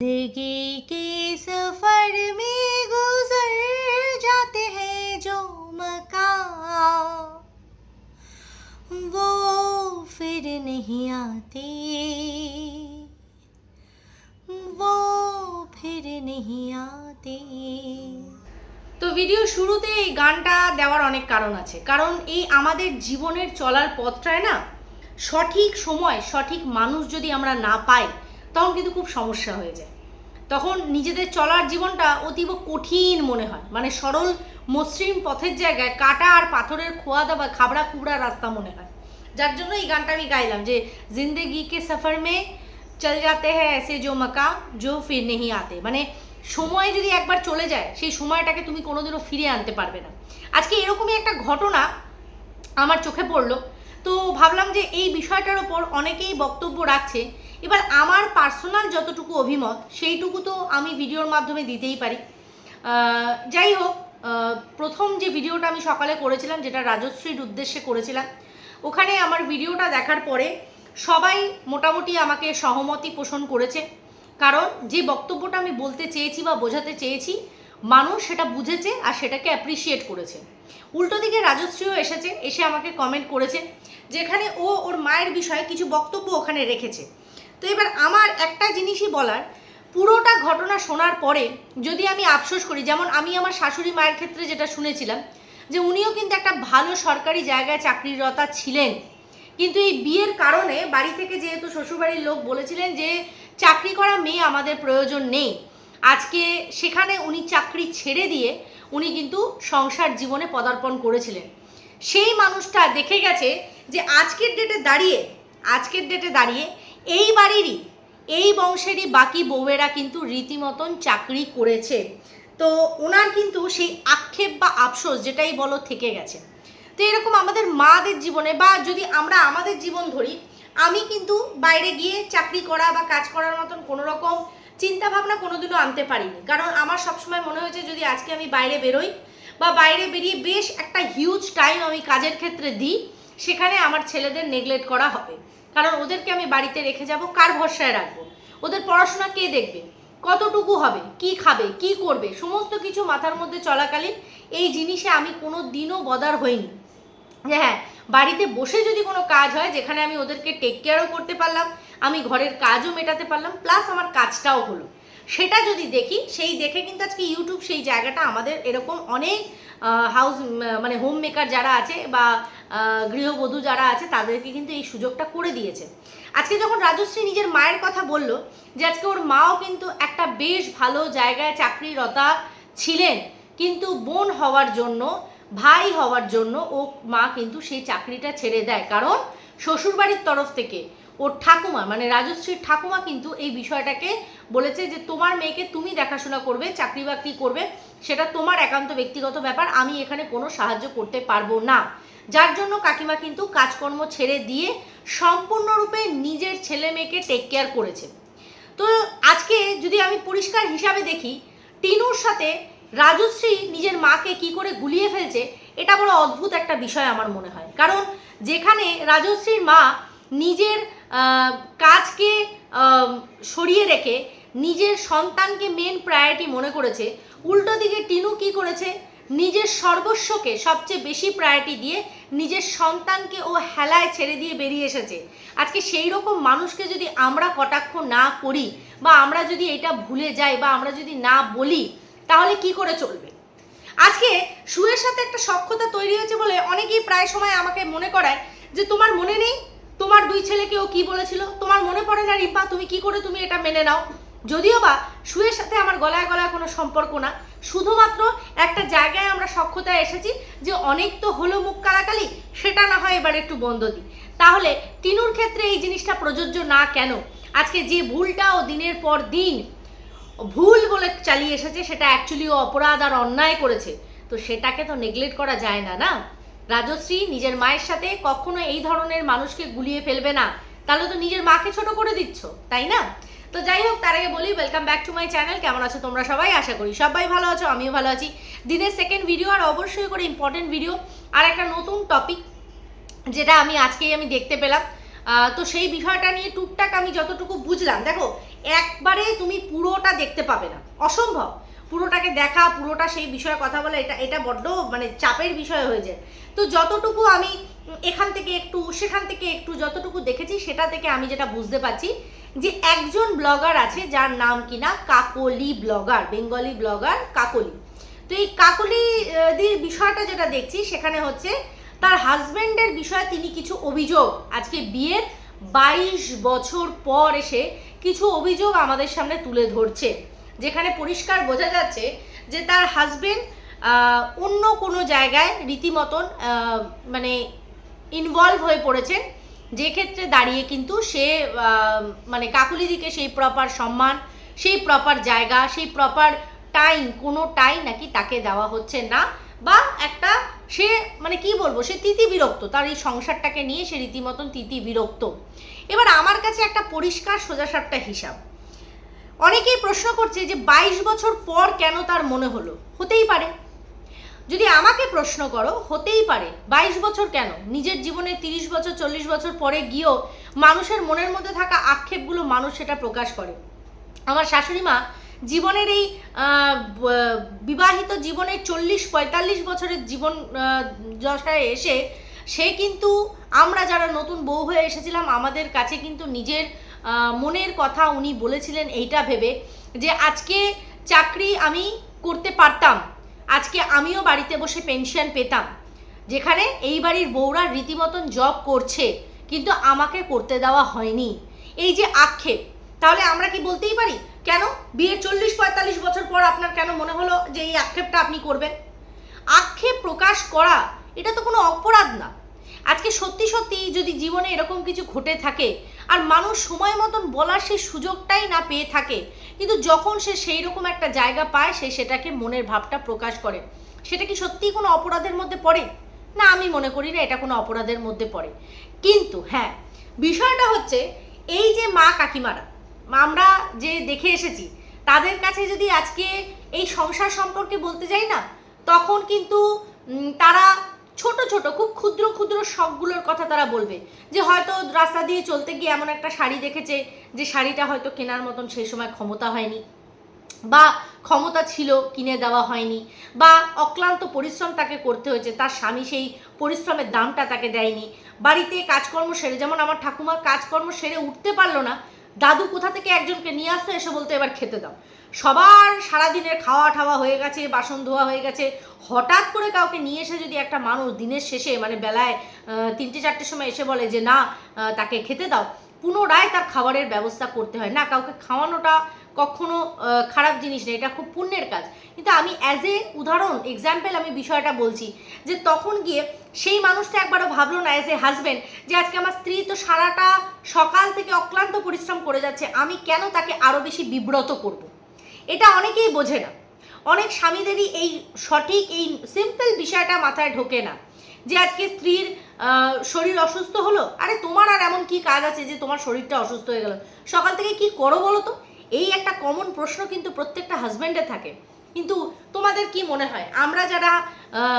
जिंदगी के सफर में गुजर जाते हैं जो मकाम वो फिर नहीं आते वो फिर नहीं आते তো ভিডিও শুরুতে এই গানটা দেওয়ার অনেক কারণ আছে কারণ এই আমাদের জীবনের চলার পথটায় না সঠিক সময় সঠিক মানুষ যদি আমরা না পাই তখন কিন্তু খুব সমস্যা হয়ে যায়। তখন নিজেদের চলার জীবনটা অতীব কঠিন মনে হয়। মানে সরল, মসৃণ পথের জায়গায় কাটা আর পাথরের খোয়া দাবা খাবড়া খুবড়া রাস্তা মনে হয়। যার জন্য এই গানটা আমি গাইলাম যে, জিন্দেগি কে সফর মে চল যাতে হ্যাঁ এসে জো মাকা জো ফির নেহি আতে। মানে সময় যদি একবার চলে যায়, সেই সময়টাকে তুমি কোনোদিনও ফিরে আনতে পারবে না। আজকে এরকমই একটা ঘটনা আমার চোখে পড়ল। তো ভাবলাম যে এই বিষয়টার ওপর অনেকেই বক্তব্য রাখছে। এবার আমার পার্সোনাল যতটুকু অভিমত, সেইটুকু তো আমি ভিডিওর মাধ্যমে দিতেই পারি। যাই হোক প্রথম যে ভিডিওটা আমি সকালে করেছিলাম, যেটা রাজশ্রীর উদ্দেশ্যে করেছিলাম, ওখানে আমার ভিডিওটা দেখার পরে সবাই মোটামুটি আমাকে সহমতি পোষণ করেছে। কারণ যে বক্তব্যটা আমি বলতে চেয়েছি বা বোঝাতে চেয়েছি মানুষ সেটা বুঝেছে আর সেটাকে অ্যাপ্রিসিয়েট করেছে। উল্টো দিকে রাজশ্রীও এসেছে, এসে আমাকে কমেন্ট করেছে, যেখানে ও ওর মায়ের বিষয়ে কিছু বক্তব্য ওখানে রেখেছে। তো এবার আমার একটা জিনিসই বলার, পুরোটা ঘটনা শোনার পরে যদি আমি আফসোস করি, যেমন আমি আমার শাশুড়ি মায়ের ক্ষেত্রে যেটা শুনেছিলাম, যে উনিও কিন্তু একটা ভালো সরকারি জায়গায় চাকরিরতা ছিলেন। কিন্তু এই বিয়ের কারণে বাড়ি থেকে যেহেতু শ্বশুরবাড়ির লোক বলেছিলেন যে, চাকরি করা মেয়ে আমাদের প্রয়োজন নেই। আজকে সেখানে উনি চাকরি ছেড়ে দিয়ে উনি কিন্তু সংসার জীবনে পদার্পণ করেছিলেন। সেই মানুষটা দেখে গেছে যে আজকের ডেটে দাঁড়িয়ে, আজকের ডেটে দাঁড়িয়ে এই বাড়িরই, এই বংশেরই বাকি বউয়েরা কিন্তু রীতিমতন চাকরি করেছে। তো ওনার কিন্তু সেই আক্ষেপ বা আফসোস যেটাই বলো থেকে গেছে। তো এরকম আমাদের মাদের জীবনে বা যদি আমরা আমাদের জীবন ধরি, আমি কিন্তু বাইরে গিয়ে চাকরি করা বা কাজ করার মতন কোনো রকম চিন্তা ভাবনা কোনোদিনও আনতে পারিনি। কারণ আমার সবসময় মনে হয়েছে, যদি আজকে আমি বাইরে বেরোই বা বাইরে বেরিয়ে বেশ একটা হিউজ টাইম আমি কাজের ক্ষেত্রে দিই, সেখানে আমার ছেলেদের নেগলেক্ট করা হবে। কারণ ওদেরকে আমি বাড়িতে রেখে যাব, কার ভরসায় রাখব? ওদের পড়াশোনা কে দেখবে? কতটুকু হবে? কি খাবে? কি করবে? সমস্ত কিছু মাথার মধ্যে চলাকালীন এই জিনিসে আমি কোনো দিনও বদার হইনি। যে হ্যাঁ বাড়িতে বসে যদি কোনো কাজ হয়, যেখানে আমি ওদেরকে টেক কেয়ারও করতে পারলাম আমি ঘরের কাজও মেটাতে পারলাম প্লাস আমার কাজটাও হলো। সেটা যদি দেখি, সেই দেখে কিন্তু আজকে ইউটিউব সেই জায়গাটা আমাদের এরকম অনেক হাউস মানে হোম মেকার যারা আছে বা গৃহবধূ যারা আছে, তাদেরকে কিন্তু এই সুযোগটা করে দিয়েছে। আজকে যখন রাজশ্রী নিজের মায়ের কথা বলল যে আজকে ওর মাও কিন্তু একটা বেশ ভালো জায়গায় চাকরিরতা ছিলেন, কিন্তু বোন হওয়ার জন্য, ভাই হওয়ার জন্য ও মা কিন্তু সেই চাকরিটা ছেড়ে দেয়। কারণ শ্বশুরবাড়ির তরফ থেকে ওর ঠাকুমা মানে রাজশ্রীর ঠাকুমা কিন্তু এই বিষয়টাকে বলেছে যে তোমার মেয়েকে তুমি দেখাশোনা করবে, চাকরি বাকরি করবে, সেটা তোমার একান্ত ব্যক্তিগত ব্যাপার, আমি এখানে কোনো সাহায্য করতে পারব না। যার জন্য কাকিমা কিন্তু কাজকর্ম ছেড়ে দিয়ে সম্পূর্ণরূপে নিজের ছেলে মেয়েকে টেক কেয়ার করেছে। তো আজকে যদি আমি পরিষ্কার হিসাবে দেখি, টিনুর সাথে রাজশ্রী নিজের মাকে কি করে গুলিয়ে ফেলছে, এটা বড় অদ্ভুত একটা বিষয় আমার মনে হয়। কারণ যেখানে রাজশ্রীর মা নিজের কাজকে সরিয়ে রেখে নিজের সন্তানকে মেন প্রায়োরিটি মনে করেছে। উল্টো দিকে টিনু কি করেছে? নিজের সর্বস্বকে সবচেয়ে বেশি প্রায়োরিটি দিয়ে নিজের সন্তানকে ও হেলায় ছেড়ে দিয়ে বেরিয়ে এসেছে। আজকে সেই রকম মানুষকে যদি আমরা কটাক্ষ না করি বা আমরা যদি এটা ভুলে যাই বা আমরা যদি না বলি, তাহলে কি করে চলবে? আজকে সুয়ের সাথে একটা সক্ষতা তৈরি হয়েছে বলে অনেকেই প্রায় সময় আমাকে মনে করায় যে তোমার মনে নেই? তোমার দুই ছেলেকে ও কি বলেছিল? তোমার মনে পড়ে না রিপা তুমি কি করে তুমি এটা মেনে নাও? যদিও বা সুয়ের সাথে আমার গলায় গলায় কোনো সম্পর্ক না, শুধুমাত্র একটা জায়গায় আমরা সক্ষতায় এসেছি যে অনেক তো হলো মুখ কালাকালি, সেটা না হয় এবার একটু বন্ধ দিই তাহলে টিনুর ক্ষেত্রে এই জিনিসটা প্রযোজ্য না কেন? আজকে যে ভুলটা ও দিনের পর দিন ভুল বলে চালিয়ে এসেছে, সেটা অ্যাকচুয়ালি অপরাধ আর অন্যায় করেছে। তো সেটাকে তো নেগলেক্ট করা যায় না না? রাজশ্রী নিজের মায়ের সাথে কখনো এই ধরনের মানুষকে গুলিয়ে ফেলবে না। তাহলে তো নিজের মাকে ছোট করে দিচ্ছ, তাই না? তো যাই হোক, তার আগে বলি welcome back to my channel কেমন আছো তোমরা সবাই? আশা করি সবাই ভালো আছো, আমিও ভালো আছি। দিনের সেকেন্ড ভিডিও আর অবশ্যই করে ইম্পর্টেন্ট ভিডিও আর একটা নতুন টপিক যেটা আমি আজকেই আমি দেখতে পেলাম। তো সেই বিষয়টা নিয়ে টুকটাক আমি যতটুকু বুঝলাম, দেখো, একবারে তুমি পুরোটা দেখতে পাবে না। অসম্ভব। পুরোটাকে দেখা, পুরোটা সেই বিষয়ে কথা বলা, এটা এটা বড্ড মানে চাপের বিষয় হয়ে যায়। তো যতটুকু আমি এখান থেকে একটু, সেখান থেকে একটু যতটুকু দেখেছি, সেটা থেকে আমি যেটা বুঝতে পারছি যে একজন ব্লগার আছে যার নাম কিনা Kakoli blogger, Bengali blogger Kakoli. তো এই কাকলি দির বিষয়টা যেটা দেখছি, সেখানে হচ্ছে তার হাজবেন্ডের বিষয়ে তিনি কিছু অভিযোগ, আজকে বিয়ের বাইশ বছর পর এসে কিছু অভিযোগ আমাদের সামনে তুলে ধরছে। যেখানে পরিষ্কার বোঝা যাচ্ছে যে তার হাজবেন্ড অন্য কোনো জায়গায় রীতিমতন মানে ইনভলভ হয়ে পড়েছেন। যে ক্ষেত্রে দাঁড়িয়ে কিন্তু সে মানে কাকুলিদিকে সেই প্রপার সম্মান, সেই প্রপার জায়গা, সেই প্রপার টাইম কোনো টাইম নাকি তাকে দেওয়া হচ্ছে না। বা একটা সে মানে কি বলব, সে তিতি বিরক্ত, তার এই সংসারটাকে নিয়ে সে রীতিমতন তিতি বিরক্ত। এবার আমার কাছে একটা পরিষ্কার সোজাসাপটা হিসাব। অনেকেই প্রশ্ন করছে যে বাইশ বছর পর কেন তার মনে হলো? হতেই পারে। যদি আমাকে প্রশ্ন করো, হতেই পারে। বাইশ বছর কেন? নিজের জীবনে তিরিশ বছর, চল্লিশ বছর পরে গিয়েও মানুষের মনের মধ্যে থাকা আক্ষেপগুলো মানুষ সেটা প্রকাশ করে। আমার শাশুড়ি মা জীবনের এই বিবাহিত জীবনের চল্লিশ, পঁয়তাল্লিশ বছরের জীবন দশায় এসে সে কিন্তু আমরা যারা নতুন বউ হয়ে এসেছিলাম, আমাদের কাছে কিন্তু নিজের মনের কথা উনি বলেছিলেন এইটা ভেবে যে আজকে চাকরি আমি করতে পারতাম, আজকে আমিও বাড়িতে বসে পেনশন পেতাম, যেখানে এই বাড়ির বউরা রীতিমতন জব করছে, কিন্তু আমাকে করতে দেওয়া হয়নি। এই যে আক্ষেপ, তাহলে আমরা কি বলতেই পারি? কেন? বিয়ের চল্লিশ পঁয়তাল্লিশ বছর পর আপনার কেন মনে হলো যে এই আক্ষেপটা আপনি করবেন? আক্ষেপ প্রকাশ করা, এটা তো কোনো অপরাধ না। আজকে সত্যি সত্যি যদি জীবনে এরকম কিছু ঘটে থাকে আর মানুষ সময় মতন বলার সেই সুযোগটাই না পেয়ে থাকে। কিন্তু যখন সে সেই রকম একটা জায়গা পায়, সে সেটাকে মনের ভাবটা প্রকাশ করে। সেটা কি সত্যিই কোনো অপরাধের মধ্যে পড়ে? না, আমি মনে করি না এটা কোনো অপরাধের মধ্যে পড়ে। কিন্তু হ্যাঁ বিষয়টা হচ্ছে এই যে মা কাকিমারা, আমরা যে দেখে এসেছি, তাদের কাছে যদি আজকে এই সংসার সম্পর্কে বলতে যাই না, তখন কিন্তু তারা ছোট ছোট, খুব ক্ষুদ্র ক্ষুদ্র শখগুলোর কথা তারা বলবে। যে হয়তো রাস্তা দিয়ে চলতে গিয়ে এমন একটা শাড়ি দেখেছে, যে শাড়িটা হয়তো কেনার মতন সেই সময় ক্ষমতা হয়নি, বা ক্ষমতা ছিল, কিনে দেওয়া হয়নি, বা অক্লান্ত পরিশ্রম তাকে করতে হয়েছে, তার স্বামী সেই পরিশ্রমের দামটা তাকে দেয়নি। বাড়িতে কাজকর্ম সেরে, যেমন আমার ঠাকুমা কাজকর্ম সেরে উঠতে পারল না দাদু কোথা থেকে একজনকে নিয়ে আসতে এসে বলতে এবার খেতে দাও। সবার সারাদিনের খাওয়া ঠাওয়া হয়ে গেছে, বাসন ধোয়া হয়ে গেছে। হঠাৎ করে কাউকে নিয়ে এসে যদি একটা মানুষ দিনের শেষে মানে বেলায় তিনটে চারটের সময় এসে বলে যে, না তাকে খেতে দাও। পুনরায় তার খাবারের ব্যবস্থা করতে হয়। না, কাউকে খাওয়ানোটা কখনো খারাপ জিনিস নেই, এটা খুব পুণ্যের কাজ। কিন্তু আমি অ্যাজ এ উদাহরণ এক্সাম্পল আমি বিষয়টা বলছি, যে তখন গিয়ে সেই মানুষটা একবারও ভাবলো না অ্যাজ এ হাজব্যান্ড যে আজকে আমার স্ত্রী তো সারাটা সকাল থেকে অক্লান্ত পরিশ্রম করে যাচ্ছে, আমি কেন তাকে আরও বেশি বিব্রত করব। এটা অনেকেই বোঝে না। অনেক স্বামীদেরই এই সঠিক, এই সিম্পল বিষয়টা মাথায় ঢোকে না, যে আজকে স্ত্রীর শরীর অসুস্থ হলো, আরে তোমার আর এমন কি কাজ আছে যে তোমার শরীরটা অসুস্থ হয়ে গেল? সকাল থেকে কি করো বলো তো? এই একটা কমন প্রশ্ন কিন্তু প্রত্যেকটা হাজব্যান্ডে থাকে। কিন্তু তোমাদের কি মনে হয়? আমরা যারা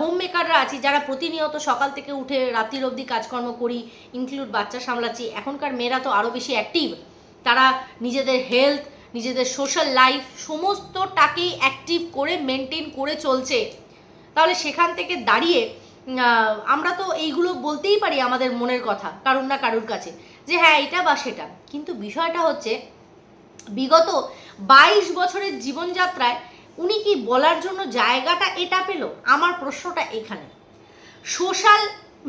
হোম মেকাররা আছি, যারা প্রতিনিয়ত সকাল থেকে উঠে রাত্রির অবধি কাজকর্ম করি ইনক্লুড বাচ্চা সামলাচ্ছি, এখনকার মেয়েরা তো আরও বেশি অ্যাক্টিভ তারা নিজেদের হেলথ নিজেদের সোশ্যাল লাইফ সমস্তটাকেই অ্যাক্টিভ করে মেনটেন করে চলছে। তাহলে সেখান থেকে দাঁড়িয়ে আমরা তো এইগুলো বলতেই পারি আমাদের মনের কথা, কারুর না কারুর কাছে, যে হ্যাঁ এটা বা সেটা। কিন্তু বিষয়টা হচ্ছে বিগত বাইশ বছরের জীবনযাত্রায় উনি কি বলার জন্য জায়গাটা এটা পেল? আমার প্রশ্নটা এখানে। সোশ্যাল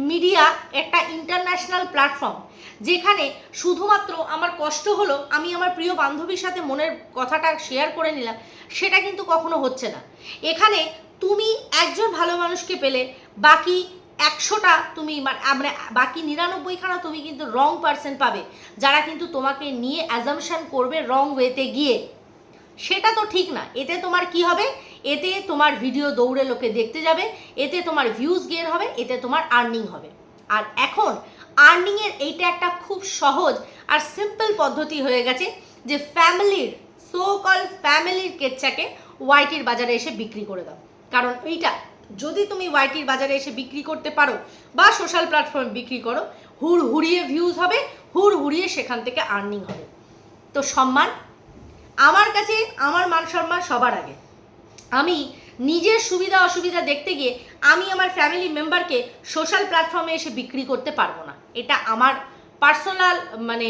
মিডিয়া একটা ইন্টারন্যাশনাল প্ল্যাটফর্ম যেখানে শুধুমাত্র আমার কষ্ট হলো, আমি আমার প্রিয় বান্ধবীর সাথে মনের কথাটা শেয়ার করে নিলাম, সেটা কিন্তু কখনো হচ্ছে না। এখানে তুমি একজন ভালো মানুষকে পেলে, বাকি একশোটা তুমি মানে মানে বাকি নিরানব্বইখানা তুমি কিন্তু রং পার্সন পাবে। যারা কিন্তু তোমাকে নিয়ে অ্যাজামশান করবে রং ওয়েতে গিয়ে। সেটা তো ঠিক না। এতে তোমার কি হবে? এতে তোমার ভিডিও দৌড়ে লোকে দেখতে যাবে, এতে তোমার ভিউজ গেন হবে, এতে তোমার আর্নিং হবে। আর এখন আর্নিংয়ের এইটা একটা খুব সহজ আর সিম্পল পদ্ধতি হয়ে গেছে যে ফ্যামিলির সো কল ফ্যামিলির কেচ্চাকে ওয়াইটির বাজারে এসে বিক্রি করে দাও। কারণ এইটা যদি তুমি ওয়াইটির বাজারে এসে বিক্রি করতে পারো বা সোশ্যাল প্ল্যাটফর্মে বিক্রি করো, হুড় হুড়িয়ে ভিউজ হবে, হুড় হুড়িয়ে সেখান থেকে আর্নিং হবে। তো সম্মান আমার কাছে, আমার মান সম্মান সবার আগে। আমি নিজের সুবিধা অসুবিধা দেখতে গিয়ে আমি আমার ফ্যামিলি মেম্বারকে সোশ্যাল প্ল্যাটফর্মে এসে বিক্রি করতে পারব না। এটা আমার পার্সোনাল মানে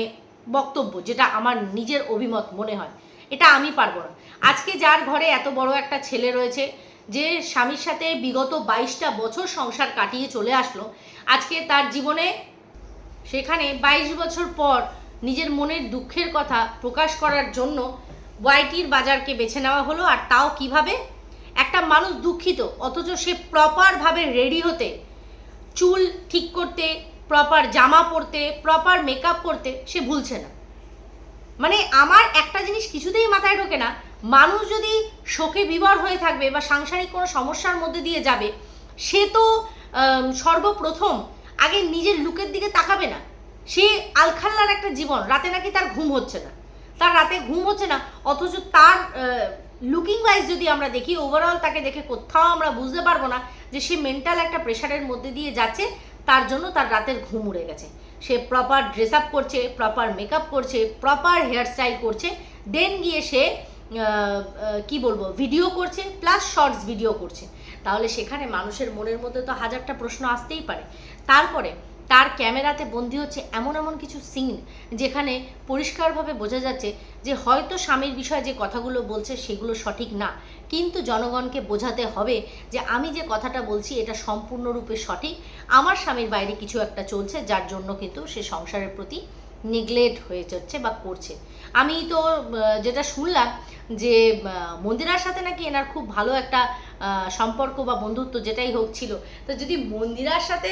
বক্তব্য, যেটা আমার নিজের অভিমত মনে হয়। এটা আমি পারব না। আজকে যার ঘরে এত বড় একটা ছেলে রয়েছে যে স্বামীর সাথে বিগত বাইশটা বছর সংসার কাটিয়ে চলে আসলো, আজকে তার জীবনে সেখানে বাইশ বছর পর নিজের মনের দুঃখের কথা প্রকাশ করার জন্য ওয়াইটির বাজারকে বেছে নেওয়া হলো। আর তাও কীভাবে? একটা মানুষ দুঃখিত, অথচ সে প্রপারভাবে রেডি হতে, চুল ঠিক করতে প্রপার জামা পরতে প্রপার মেকআপ করতে সে ভুলছে না। মানে আমার একটা জিনিস কিছুতেই মাথায় ঢোকে না মানুষ যদি শোকে বিবর হয়ে থাকবে বা সাংসারিক কোনো সমস্যার মধ্যে দিয়ে যাবে, সে তো সর্বপ্রথম আগে নিজের লুকের দিকে তাকাবে না। সে আলখাল্লার একটা জীবন, রাতে নাকি তার ঘুম হচ্ছে না। তার রাতে ঘুম হচ্ছে না, অথচ তার লুকিং ওয়াইজ যদি আমরা দেখি ওভারঅল তাকে দেখে কোথাও আমরা বুঝতে পারব না যে সে মেন্টাল একটা প্রেশারের মধ্যে দিয়ে যাচ্ছে, তার জন্য তার রাতের ঘুম উড়ে গেছে। সে প্রপার ড্রেস আপ করছে প্রপার মেকআপ করছে প্রপার হেয়ার স্টাইল করছে দেন গিয়ে সে কি বলব ভিডিও করছে প্লাস শর্টস ভিডিও করছে। তাহলে সেখানে মানুষের মনের মধ্যে তো হাজারটা প্রশ্ন আসতেই পারে। তারপরে তার ক্যামেরাতে বন্দি হচ্ছে এমন এমন কিছু সিন যেখানে পরিষ্কারভাবে বোঝা যাচ্ছে যে হয়তো স্বামীর বিষয়ে যে কথাগুলো বলছে সেগুলো সঠিক না। কিন্তু জনগণকে বোঝাতে হবে যে আমি যে কথাটা বলছি এটা সম্পূর্ণরূপে সঠিক। আমার স্বামীর বাইরে কিছু একটা চলছে, যার জন্য কিন্তু সে সংসারের প্রতি নেগলেক্ট হয়ে যাচ্ছে বা করছে। আমি তো যেটা শুনলাম যে মন্দিরার সাথে নাকি এনার খুব ভালো একটা সম্পর্ক বা বন্ধুত্ব যেটাই হোক ছিল। তো যদি মন্দিরার সাথে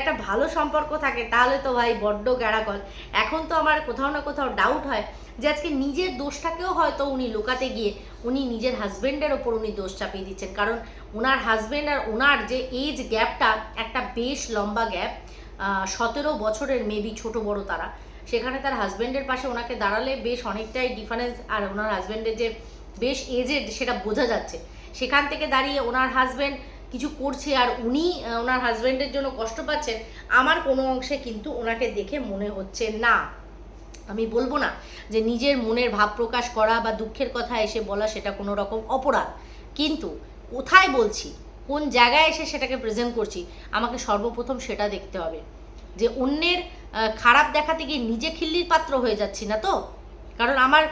একটা ভালো সম্পর্ক থাকে, তাহলে তো ভাই বড্ড গ্যাড়াকল এখন তো আমার কোথাও না কোথাও ডাউট হয় যে আজকে নিজের দোষটাকেও হয়তো উনি লুকাতে গিয়ে, উনি নিজের হাজব্যান্ডের ওপর উনি দোষ চাপিয়ে দিচ্ছেন। কারণ ওনার হাজব্যান্ড আর ওনার যে এজ গ্যাপটা একটা বেশ লম্বা গ্যাপ সতেরো বছরের মেবি ছোট বড় তারা। সেখানে তার হাজব্যান্ডের পাশে ওনাকে দাঁড়ালে বেশ অনেকটাই ডিফারেন্স আর ওনার হাজব্যান্ডের যে বেশ এজেড সেটা বোঝা যাচ্ছে। সেখান থেকে দাঁড়িয়ে ওনার হাজব্যান্ড কিছু করছে আর উনি ওনার হাজব্যান্ডের জন্য কষ্ট পাচ্ছেন, আমার কোনো অংশে কিন্তু ওনাকে দেখে মনে হচ্ছে না। আমি বলব না যে নিজের মনের ভাব প্রকাশ করা বা দুঃখের কথা এসে বলা সেটা কোনো রকম অপরাধ। কিন্তু কোথায় বলছি? কোন জায়গায় এসে সেটাকে প্রেজেন্ট করছি? আমাকে সর্বপ্রথম সেটা দেখতে হবে। যে অন্যের খারাপ দেখাতে গিয়ে নিজে খিল্লির পাত্র হয়ে যাচ্ছি না তো? কারণ আমার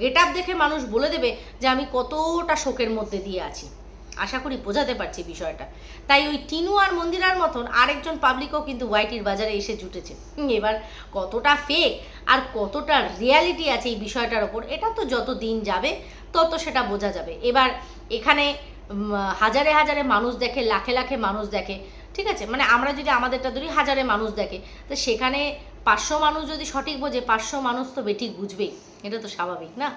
গেট আপ দেখে মানুষ বলে দেবে যে আমি কতটা শোকের মধ্যে দিয়ে আছি। আশা করি বোঝাতে পারছি বিষয়টা। তাই ওই টিনু আর মন্দিরার মতন আরেকজন পাবলিকও কিন্তু ওয়াইটির বাজারে এসে জুটেছে। এবার কতটা ফেক আর কতটা রিয়ালিটি আছে এই বিষয়টার ওপর, এটা তো যত দিন যাবে, তত সেটা বোঝা যাবে। এবার এখানে হাজারে হাজারে মানুষ দেখে, লাখে লাখে মানুষ দেখে ঠিক আছে? মানে আমরা যদি আমাদেরটা ধরি হাজারে মানুষ দেখে, তো সেখানে পাঁচশো মানুষ যদি সঠিক বোঝে, পাঁচশো মানুষ তো বেটি বুঝবেই। এটা তো স্বাভাবিক, না?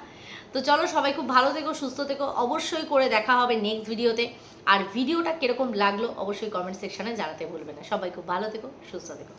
তো চলো সবাই খুব ভালো থেকো, সুস্থ থেকো। অবশ্যই করে দেখা হবে নেক্সট ভিডিওতে আর ভিডিওটা কীরকম লাগল, অবশ্যই কমেন্ট সেকশনে জানাতে ভুলবে না। সবাই খুব ভালো থেকো, সুস্থ থেকো।